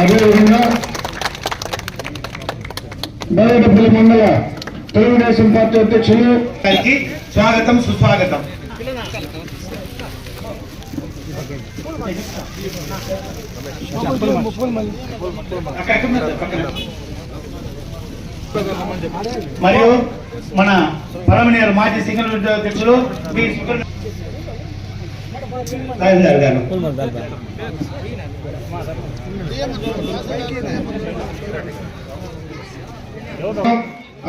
అదేవిధంగా బయటపల్లి మండల తెలుగుదేశం పార్టీ అధ్యక్షులు గారికి స్వాగతం సుస్వాగతం. మరియు మన పరమనేరు మాజీ సింగల్ అధ్యక్షులు బి సుబ్రహ్మణ్య గారు.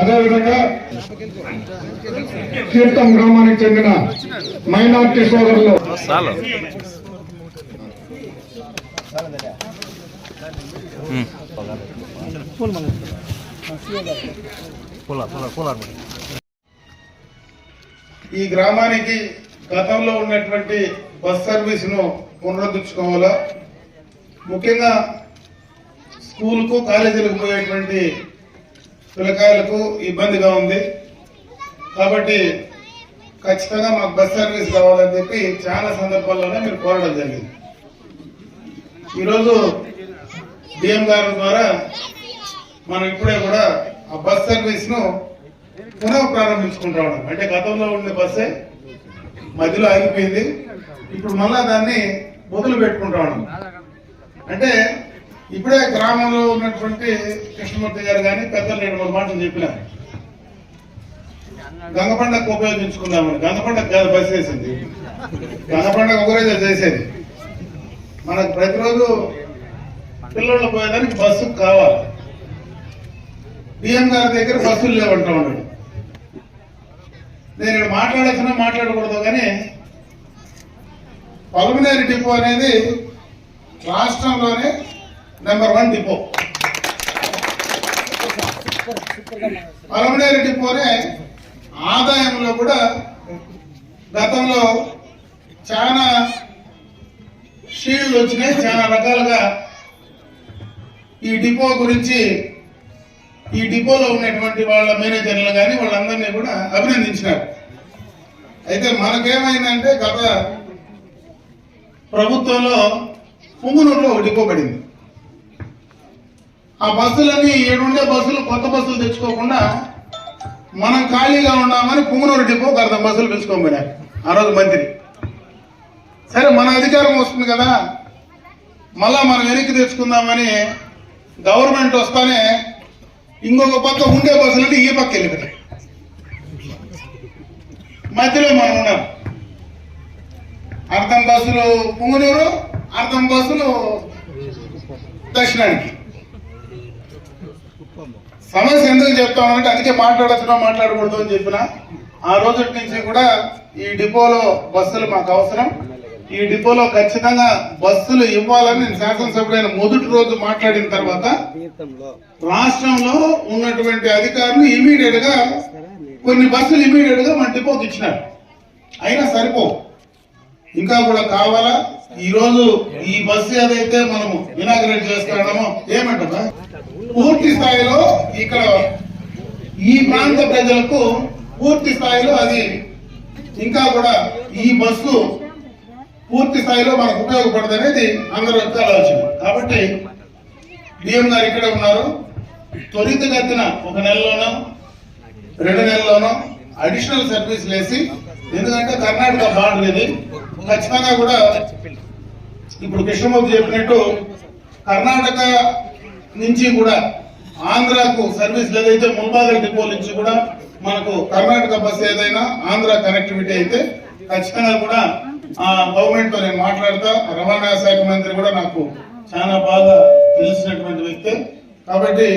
అదేవిధంగా తీర్థం గ్రామానికి చెందిన మైనార్టీ సోదరులు. ఈ గ్రామానికి గతంలో ఉన్నటువంటి బస్ సర్వీస్ను పునరుద్ధరించుకోవాలా? ముఖ్యంగా స్కూల్కు కాలేజీలకు పోయేటువంటి పిల్లకాయలకు ఇబ్బందిగా ఉంది. కాబట్టి ఖచ్చితంగా మాకు బస్ సర్వీస్ కావాలని చెప్పి చాలా సందర్భాల్లోనే మీరు కోరడం జరిగింది. ఈరోజు డిఎం గారి ద్వారా మనం ఇప్పుడే కూడా ఆ బస్ సర్వీస్ను పునః ప్రారంభించుకుంటా ఉన్నాం. అంటే గతంలో ఉండే బస్సే మధ్యలో ఆగిపోయింది. ఇప్పుడు మళ్ళా దాన్ని మొదలు పెట్టుకుంటా ఉన్నాం. అంటే ఇప్పుడే గ్రామంలో ఉన్నటువంటి కృష్ణమూర్తి గారు కానీ పెద్దలు నేను ఒక మాటలు చెప్పినారు. గంగ పండగ ఉపయోగించుకుందామని. గంగ పండగ కాదు బస్ చేసింది గంగ పండగ చేసేది. మనకు ప్రతిరోజు పిల్లలు పోయేదానికి బస్సు కావాలి. డిఎం గారి దగ్గర బస్సులు లేవంటా ఉన్నాడు. నేను ఇక్కడ మాట్లాడాల్సిన మాట్లాడకూడదు కానీ పల్మనేరి డిపో అనేది రాష్ట్రంలోనే నెంబర్ వన్ డిపో. పలమనేరు డిపోనే ఆదాయంలో కూడా గతంలో చాలా షీల్డ్ వచ్చినాయి చాలా రకాలుగా ఈ డిపో గురించి ఈ డిపోలో ఉన్నటువంటి వాళ్ళ మేనేజర్లు కానీ వాళ్ళందరినీ కూడా అభినందించినారు. అయితే మనకేమైందంటే గత ప్రభుత్వంలో పుంగునూరులో ఒక డిపో పడింది ఆ బస్సులన్నీ ఏడుండే బస్సులు కొత్త బస్సులు తెచ్చుకోకుండా మనం ఖాళీగా ఉన్నామని పుంగునూరు డిపో అర్థం బస్సులు పిలుచుకోమన్నారు ఆ రోజు మంత్రి. సరే మన అధికారం వస్తుంది కదా. మళ్ళా మనం వెనక్కి తెచ్చుకుందామని గవర్నమెంట్ వస్తానే ఇంకొక పక్క ఉండే బస్సులు ఈ పక్క వెళ్ళిపోయాయి మధ్యలో మనం ఉన్నాం. అర్థం బస్సులు పుంగనూరు అర్థం బస్సులు దక్షిణానికి సమస్య ఎందుకు చెప్తామంటే అందుకే మాట్లాడచ్చునో మాట్లాడకూడదు అని చెప్పిన. ఆ రోజు నుంచి కూడా ఈ డిపోలో బస్సులు మాకు అవసరం. ఈ డిపోలో ఖచ్చితంగా బస్సులు ఇవ్వాలని నేను శాసనసభ్యుడైన మొదటి రోజు మాట్లాడిన తర్వాత రాష్ట్రంలో ఉన్నటువంటి అధికారులు ఇమీడియట్గా కొన్ని బస్సులు ఇమీడియట్గా మన డిపోకి ఇచ్చినారు. అయినా సరిపోవు. ఇంకా కూడా కావాలా? ఈ రోజు ఈ బస్సు ఏదైతే మనము ఇనాగ్రేట్ చేస్తున్నామో ఏమంటారా పూర్తి స్థాయిలో ఇక్కడ ఈ ప్రాంత ప్రజలకు పూర్తి స్థాయిలో అది ఇంకా కూడా ఈ బస్సు పూర్తి స్థాయిలో మనకు ఉపయోగపడదు అనేది అందరూ యొక్క ఆలోచన కాబట్టి డిఎం గారు ఇక్కడే ఉన్నారు. త్వరితగతిన ఒక నెలలోనో రెండు నెలల్లోనో అడిషనల్ సర్వీసులు వేసి ఎందుకంటే కర్ణాటక బార్డర్ ఇది. ఖచ్చితంగా కూడా ఇప్పుడు కృష్ణమూర్తి చెప్పినట్టు కర్ణాటక నుంచి కూడా ఆంధ్రాకు సర్వీస్ ఏదైతే ముంబాగల డిపో నుంచి కూడా మనకు కర్ణాటక బస్ ఏదైనా ఆంధ్ర కనెక్టివిటీ అయితే ఖచ్చితంగా కూడా ఆ గవర్నమెంట్తో నేను మాట్లాడతా. రవాణా శాఖ మంత్రి కూడా నాకు చాలా బాగా తెలిసినటువంటి వ్యక్తి. కాబట్టి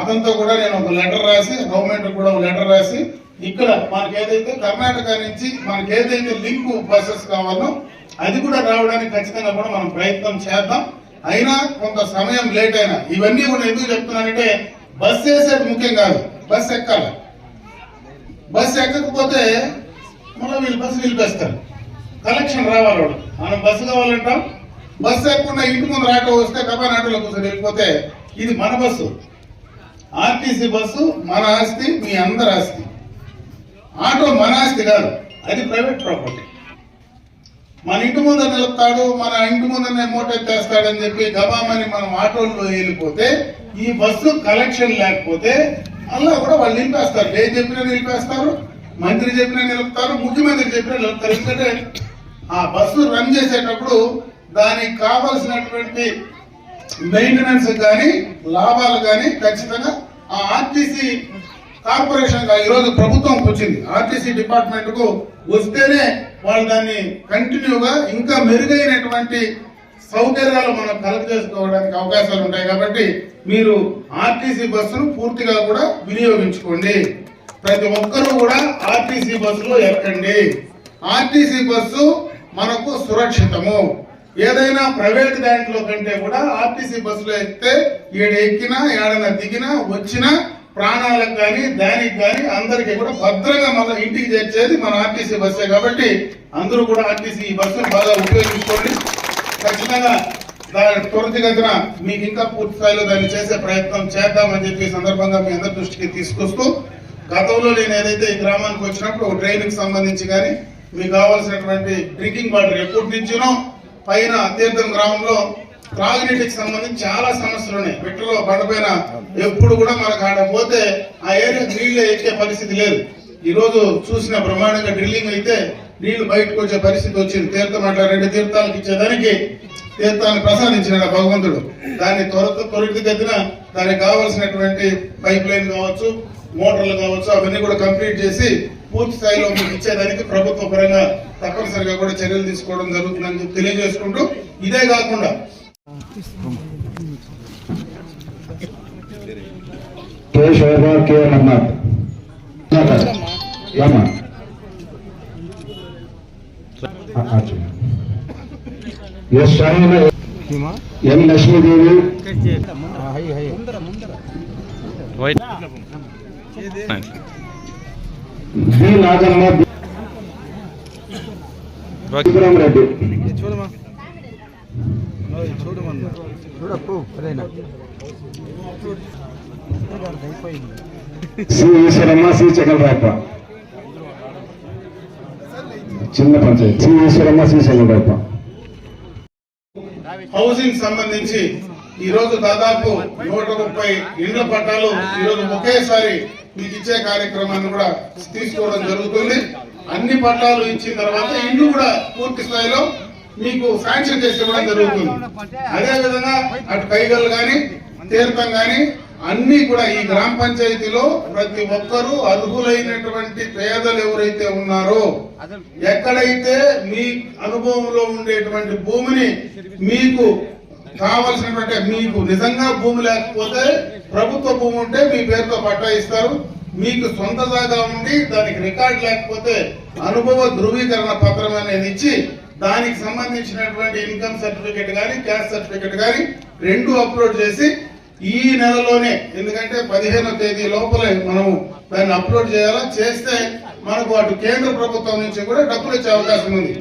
అతనితో కూడా నేను ఒక లెటర్ రాసి గవర్నమెంట్ కూడా ఒక లెటర్ రాసి ఇక్కడ మనకి ఏదైతే కర్ణాటక నుంచి మనకి ఏదైతే లింక్ బస్సెస్ కావాలో అది కూడా రావడానికి ఖచ్చితంగా కూడా మనం ప్రయత్నం చేద్దాం. అయినా కొంత సమయం లేట్ అయినా. ఇవన్నీ కూడా ఎందుకు చెప్తున్నానంటే బస్ వేసేది ముఖ్యం కాదు. బస్ ఎక్కాలి. బస్ ఎక్కకపోతే మళ్ళీ వీళ్ళు బస్సు నిలిపేస్తారు. కలెక్షన్ రావాలి వాళ్ళు మనం బస్సు కావాలంటాం. బస్సు ఎక్కకుండా ఇంటి ముందు ఆటో వస్తే కబాన్ ఆటోలో కూర్చొని వెళ్ళిపోతే ఇది మన బస్సు. ఆర్టీసీ బస్సు మన ఆస్తి మీ అందరి ఆస్తి. ఆటో మన ఆస్తి కాదు. అది ప్రైవేట్ ప్రాపర్టీ. మన ఇంటి ముందర నిలుపుతాడు మన ఇంటి ముందరనే మూట ఎత్తేస్తాడని చెప్పి గబామని మనం ఆటోల్లో వెళ్ళిపోతే ఈ బస్సు కలెక్షన్ లేకపోతే అలా కూడా వాళ్ళు నిలిపేస్తారు. ఏం చెప్పినా నిలిపేస్తారు మంత్రి చెప్పినా నిలుపుతారు ముఖ్యమంత్రి చెప్పినా నిలుపుతారు. ఎందుకంటే ఆ బస్సు రన్ చేసేటప్పుడు దానికి కావలసినటువంటి మెయింటెనెన్స్ కానీ లాభాలు కానీ ఖచ్చితంగా ఆ ఆర్టీసీ కార్పొరేషన్గా ఈరోజు ప్రభుత్వం వచ్చింది. ఆర్టీసీ డిపార్ట్మెంట్కు వస్తేనే వాళ్ళు దాన్ని కంటిన్యూగా ఇంకా మెరుగైనటువంటి సౌకర్యాలు మనం కలెక్ట్ చేసుకోవడానికి అవకాశాలు ఉంటాయి. కాబట్టి మీరు ఆర్టీసీ బస్సును పూర్తిగా కూడా వినియోగించుకోండి. ప్రతి ఒక్కరూ కూడా ఆర్టీసీ బస్సులో ఎక్కండి. ఆర్టీసీ బస్సు మనకు సురక్షితము. ఏదైనా ప్రైవేట్ దాంట్లో కంటే కూడా ఆర్టీసీ బస్సులో ఎక్కితే ఈడ ఎక్కినా ఏడన దిగినా వచ్చినా ప్రాణాలకు కానీ దానికి కానీ అందరికీ కూడా భద్రంగా మన ఇంటికి చేర్చేది మన ఆర్టీసీ బస్సే కాబట్టి అందరూ కూడా ఆర్టీసీ ఈ బస్సును బాగా ఉపయోగించుకోండి. ఖచ్చితంగా దాని త్వరితగతిన మీకు ఇంకా పూర్తి స్థాయిలో దాన్ని చేసే ప్రయత్నం చేద్దామని చెప్పి సందర్భంగా మీ అందరి దృష్టికి తీసుకొస్తూ గతంలో నేను ఏదైతే ఈ గ్రామానికి వచ్చినప్పుడు ఒక సంబంధించి కానీ మీకు కావాల్సినటువంటి డ్రింకింగ్ వాటర్ ఎప్పటి నుంచినో పైన తీర్థం గ్రామంలో త్రాగునీటికి సంబంధించి చాలా సమస్యలు ఉన్నాయి. బిట్టలో బండపైన ఎప్పుడు కూడా మనకు ఆడ పోతే ఆ ఏరియా నీళ్ళు ఎక్కే పరిస్థితి లేదు. ఈ రోజు చూసిన బ్రహ్మాండంగా డ్రిల్లింగ్ అయితే నీళ్ళు బయటకు వచ్చే పరిస్థితి వచ్చింది. తీర్థం అట్లా రెండు తీర్థాలకు ఇచ్చేదానికి తీర్థాన్ని ప్రసాదించినాడు భగవంతుడు. దాన్ని త్వర త్వరితగతిన దానికి కావాల్సినటువంటి పైప్ లైన్ కావచ్చు మోటార్లు కావచ్చు అవన్నీ కూడా కంప్లీట్ చేసి పూర్తి స్థాయిలో మీకు ఇచ్చేదానికి ప్రభుత్వ పరంగా తప్పనిసరిగా కూడా చర్యలు తీసుకోవడం జరుగుతుందని తెలియజేసుకుంటూ ఇదే కాకుండా के शोभा के रघुनाथ यमा S Shaheen M Lakshmi Devi. B Nagamma Vikram Reddy. Sri Eshwaramma చిన్న పంచాయతీ హౌసింగ్ సంబంధించి ఈ రోజు దాదాపు నూట ముప్పై ఇళ్ళ పట్టాలు ఈ రోజు ఒకేసారి మీకు ఇచ్చే కార్యక్రమాన్ని కూడా తీసుకోవడం జరుగుతుంది. అన్ని పట్టాలు ఇచ్చిన తర్వాత ఇల్లు కూడా పూర్తి స్థాయిలో మీకు శాంక్షన్ చేసి ఇవ్వడం జరుగుతుంది. అదేవిధంగా అటు కైగల్ కానీ తీర్థం కానీ అన్ని కూడా ఈ గ్రామ పంచాయతీలో ప్రతి ఒక్కరూ అర్హులైనటువంటి పేదలు ఎవరైతే ఉన్నారో ఎక్కడైతే మీ అనుభవంలో ఉండేటువంటి భూమిని మీకు కావలసినటువంటి మీకు నిజంగా భూమి లేకపోతే ప్రభుత్వ భూమి ఉంటే మీ పేరుతో పట్టా ఇస్తారు మీకు సొంతదాగా ఉండి దానికి రికార్డు లేకపోతే అనుభవ ధృవీకరణ పత్రం అనేది ఇచ్చి దానికి సంబంధించినటువంటి ఇన్కమ్ సర్టిఫికెట్ కానీ క్యాస్ట్ సర్టిఫికెట్ కానీ రెండు అప్లోడ్ చేసి ఈ నెలలోనే ఎందుకంటే పదిహేనో తేదీ లోపలే మనము దాన్ని అప్లోడ్ చేయాలా? చేస్తే మనకు అటు కేంద్ర ప్రభుత్వం నుంచి కూడా డబ్బులు వచ్చే అవకాశం ఉంది.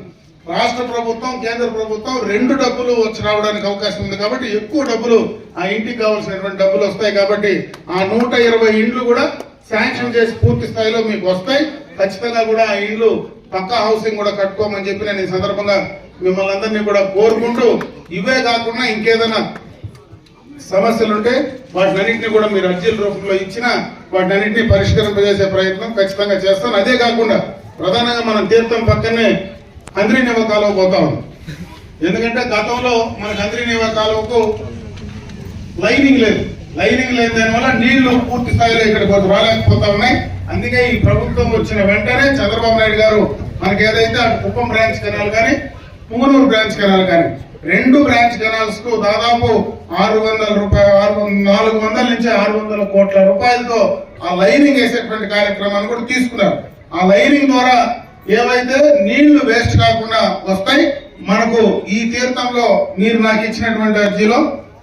రాష్ట్ర ప్రభుత్వం కేంద్ర ప్రభుత్వం రెండు డబ్బులు వచ్చి రావడానికి అవకాశం ఉంది కాబట్టి ఎక్కువ డబ్బులు ఆ ఇంటికి కావాల్సినటువంటి డబ్బులు వస్తాయి కాబట్టి ఆ నూట ఇరవై ఇండ్లు కూడా శాంక్షన్ చేసి పూర్తి స్థాయిలో మీకు వస్తాయి. ఖచ్చితంగా కూడా ఆ ఇండ్లు పక్కా హౌసింగ్ కూడా కట్టుకోమని చెప్పి నేను ఈ సందర్భంగా మిమ్మల్ని అందరినీ కూడా కోరుకుంటూ ఇవే కాకుండా ఇంకేదైనా సమస్యలుంటే వాటినన్నింటినీ కూడా మీరు అర్జీల రూపంలో ఇచ్చిన వాటినన్నింటినీ పరిష్కరింపజేసే ప్రయత్నం ఖచ్చితంగా చేస్తాను. అదే కాకుండా ప్రధానంగా మనం తీర్థం పక్కనే అంద్రి నివకాలకు పోతా ఉన్నాం. ఎందుకంటే గతంలో మనకు అంద్రి నివకాలకు లైనింగ్ లేదు. లైనింగ్ లేని దానివల్ల నీళ్ళు పూర్తి స్థాయిలో ఇక్కడికి రాలేకపోతా ఉన్నాయి. అందుకే ఈ ప్రభుత్వం వచ్చిన వెంటనే చంద్రబాబు నాయుడు గారు మనకి ఏదైతే అటు కుప్పం బ్రాంచ్ కెనాల్ కానీ పుంగనూరు బ్రాంచ్ కెనాల్ కానీ రెండు బ్రాంచ్ కెనాల్స్కు దాదాపు ఆరు వందల రూపాయలు ఆరు వందల- నాలుగు వందల నుంచి ఆరు వందల కోట్ల రూపాయలతో ఆ లైనింగ్ వేసేటువంటి కార్యక్రమాన్ని కూడా తీసుకున్నారు. ఆ లైనింగ్ ద్వారా ఏవైతే నీళ్ళు వేస్ట్ కాకుండా వస్తాయి మనకు ఈ తీర్థంలో మీరు నాకు ఇచ్చినటువంటి అర్జీలో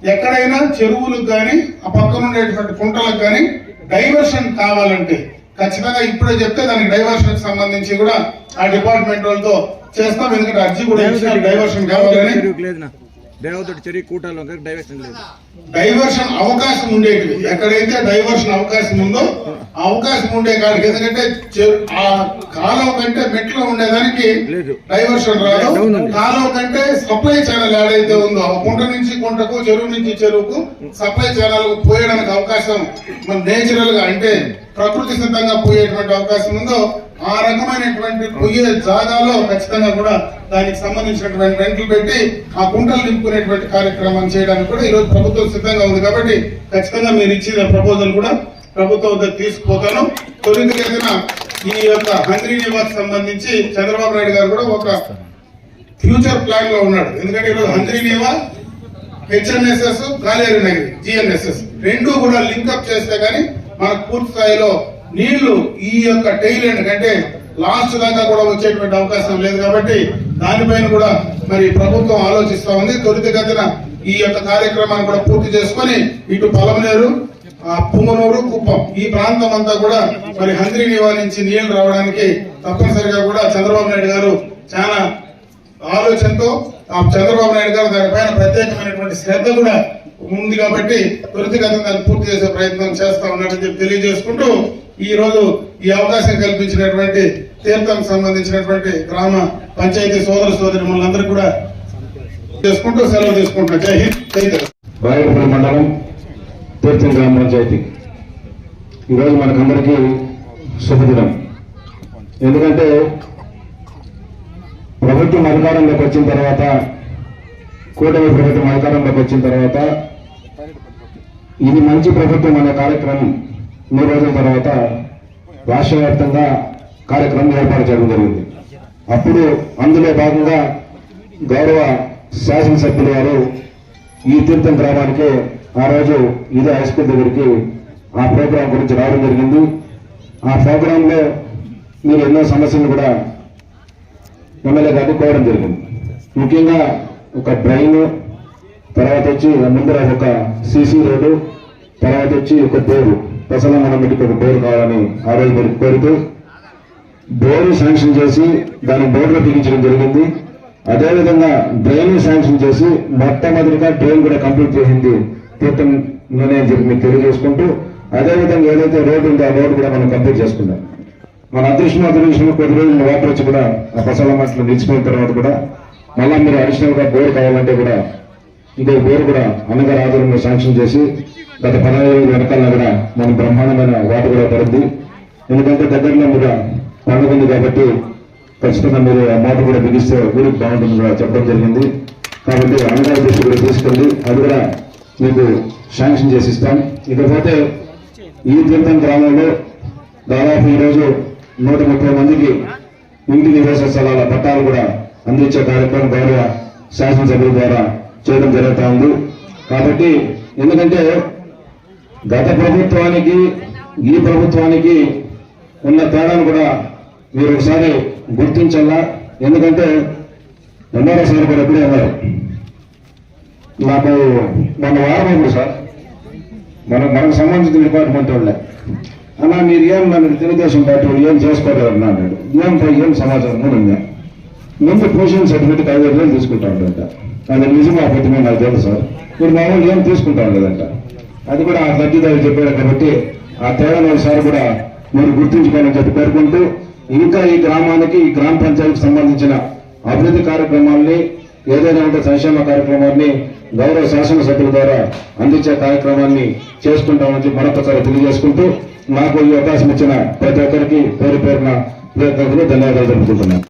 ఎక్కడైనా చెరువులకు కానీ ఆ పక్కన ఉండేటువంటి కుంటలకు కానీ డైవర్షన్ కావాలంటే ఖచ్చితంగా ఇప్పుడే చెప్తే దానికి డైవర్షన్ సంబంధించి కూడా ఆ డిపార్ట్మెంట్ వాళ్ళతో చేస్తాం ఎందుకంటే అర్జీ కూడా డైవర్షన్ కావాలని దేవతోటి చెరువు కూటాలో డైవర్షన్ లేదు డైవర్షన్ అవకాశం ఉండేది ఎక్కడైతే డైవర్షన్ అవకాశం ఉందో ఆ అవకాశం ఉండే కాడికి ఎందుకంటే ఆ కాలువ కంటే మెట్లో ఉండేదానికి. డైవర్షన్ రాదు. కాలువ కంటే సప్లై ఛానల్ ఏడైతే ఉందో కుంట నుంచి కుంటకు చెరువు నుంచి చెరువుకు సప్లై ఛానల్ పోయడానికి అవకాశం మన నేచురల్గా అంటే ప్రకృతి సిద్ధంగా పోయేటువంటి అవకాశం ఉందో ఆ రకమైనటువంటి పొయ్యే జాగాలో ఖచ్చితంగా కూడా దానికి సంబంధించినటువంటి రెంట్లు పెట్టి ఆ కుంటలు నింపుకునేటువంటి కార్యక్రమం చేయడానికి కూడా ఈరోజు ప్రభుత్వం సిద్ధంగా ఉంది కాబట్టి ఖచ్చితంగా మీరు ఇచ్చిన ప్రపోజల్ కూడా ప్రభుత్వం వద్ద తీసుకుపోతాను. తొలిందుకైనా ఈ యొక్క హంగ్రీ నివాస్ సంబంధించి చంద్రబాబు నాయుడు గారు కూడా ఒక ఫ్యూచర్ ప్లాన్లో ఉన్నాడు. ఎందుకంటే ఈరోజు హంగ్రీ నివాస్ హెచ్ఎన్ఎస్ఎస్ గాలేరు నగరి జిఎన్ఎస్ఎస్ రెండు కూడా లింక్అప్ చేస్తే గానీ మనకు పూర్తి స్థాయిలో నీళ్ళు ఈ యొక్క టైల్ ఎండ్ అంటే లాస్ట్ దాకా కూడా వచ్చేటువంటి అవకాశం లేదు కాబట్టి దానిపైన కూడా మరి ప్రభుత్వం ఆలోచిస్తా ఉంది. త్వరితగతిన ఈ యొక్క కార్యక్రమాన్ని కూడా పూర్తి చేసుకొని ఇటు పొలంనేరు ఆ పుంగనూరు కుప్పం ఈ ప్రాంతం అంతా కూడా మరి హంద్రి నివారించి నీళ్ళు రావడానికి తప్పనిసరిగా కూడా చంద్రబాబు నాయుడు గారు చాలా ఆలోచనతో ఆ చంద్రబాబు నాయుడు గారు దానిపైన ప్రత్యేకమైనటువంటి శ్రద్ధ కూడా ఉంది కాబట్టి త్వరితగతిన దాన్ని పూర్తి చేసే ప్రయత్నం చేస్తా ఉన్నట్టు చెప్పి తెలియజేసుకుంటూ ఈ రోజు ఈ అవకాశం కల్పించినటువంటి తీర్థం సంబంధించినటువంటి గ్రామ పంచాయతీ సోదర సోదరి మనందరూ కూడా చేసుకుంటూ సెలవు తీసుకుంటున్నా. జై హింద్ జై మండలం తీర్థం గ్రామ పంచాయతీ. ఈరోజు మనకందరికీ శుభదినం. ఎందుకంటే ప్రభుత్వం అధికారంలోకి వచ్చిన తర్వాత కూటమి ప్రభుత్వం అధికారంలోకి వచ్చిన తర్వాత ఇది మంచి ప్రభుత్వం అనే కార్యక్రమం మూడు రోజుల తర్వాత రాష్ట్ర వ్యాప్తంగా కార్యక్రమం ఏర్పాటు చేయడం జరిగింది. అప్పుడు అందులో భాగంగా గౌరవ శాసనసభ్యులు వారు ఈ తీర్థం గ్రామానికి ఆ రోజు ఇదే హై స్కూల్ దగ్గరికి ఆ ప్రోగ్రాం గురించి రావడం జరిగింది. ఆ ప్రోగ్రాంలో మీరు ఎన్నో సమస్యలు కూడా ఎమ్మెల్యే గారిని కోరడం జరిగింది. ముఖ్యంగా ఒక డ్రైన్ తర్వాత వచ్చి ముందర ఒక సీసీ రోడ్డు తర్వాత వచ్చి ఒక బోరు. మనమిటికి ఒక డోర్ కావాలని ఆ రోజు మీరు కోరుతూ బోరు శాంక్షన్ చేసి దాని బోర్డులో బిగించడం జరిగింది. అదేవిధంగా డ్రైన్ శాంక్షన్ చేసి మొట్టమొదటిగా డ్రైన్ కూడా కంప్లీట్ చేసింది తీర్థంలోనే అని మీకు తెలియజేసుకుంటూ అదేవిధంగా ఏదైతే రోడ్డు ఉందో ఆ రోడ్డు కూడా మనం కంప్లీట్ చేసుకున్నాం మన అదృష్టం అదృష్టం కొద్ది రోజులు వాటర్ వచ్చి కూడా ఆ పసాల మాటలు నిలిచిపోయిన తర్వాత కూడా మళ్ళా మీరు అడిషనల్గా బోర్ కావాలంటే కూడా ఇంకో బోర్ కూడా అన్నగారు ఆధ్వర్యంలో శాంక్షన్ చేసి గత పదహైదు రోజుల వెనకాల కూడా మన బ్రహ్మాండమైన వాటర్ కూడా పడుద్ది ఎందుకంటే దగ్గరలో కూడా పండుగ ఉంది కాబట్టి ఖచ్చితంగా మీరు ఆ మోటార్ కూడా బిగిస్తే ఊరికి బాగుంటుంది కూడా చెప్పడం జరిగింది. కాబట్టి అన్నగారి దృష్టి కూడా తీసుకెళ్ళి అది కూడా మీకు శాంక్షన్ చేసి ఇస్తాం. ఇకపోతే ఈ తీర్థం గ్రామంలో దాదాపు ఈరోజు నూట ముప్పై మందికి ఇంటి నివాస స్థలాల పట్టాలు కూడా అందించే కార్యక్రమం గౌరవ శాసనసభ్యుల ద్వారా చేయడం జరుగుతా ఉంది. కాబట్టి ఎందుకంటే గత ప్రభుత్వానికి ఈ ప్రభుత్వానికి ఉన్న తేడాను కూడా మీరు ఒకసారి గుర్తించాలా ఎందుకంటే ఎంఆర్ఓ సార్ కూడా ఎప్పుడే ఉన్నారు నాకు మన వారం ఉంది సార్. మన మనకు సంబంధించిన డిపార్ట్మెంట్ వాళ్ళే. అన్నా మీరు ఏం నన్ను తెలుగుదేశం పార్టీ ఏం చేసుకోలేదు అన్నాడు. ఏం ఏం సమాచారం కూడా ఉందా ముందు పొజిషన్ సర్టిఫికేట్ ఐదు వేలు తీసుకుంటా ఉందంట అది నిజమా అబద్ధమే నాకు తెలుసు సార్. మీరు మామూలు ఏం తీసుకుంటా ఉండదంట. అది కూడా ఆ తగ్గిదారు చెప్పారు కాబట్టి ఆ తేడా సార్ కూడా మీరు గుర్తుంచుకోవాలని చెప్పి పేర్కొంటూ ఇంకా ఈ గ్రామానికి ఈ గ్రామ పంచాయతీకి సంబంధించిన అభివృద్ధి కార్యక్రమాల్ని ఏదైనా ఉంటే సంక్షేమ కార్యక్రమాన్ని గౌరవ శాసనసభ్యుల ద్వారా అందించే కార్యక్రమాన్ని చేసుకుంటామని మరొకసారి తెలియజేసుకుంటూ నాకు ఈ అవకాశం ఇచ్చిన ప్రతి ఒక్కరికి పేరు పేరున ధన్యవాదాలు తెలుపుకుంటున్నాను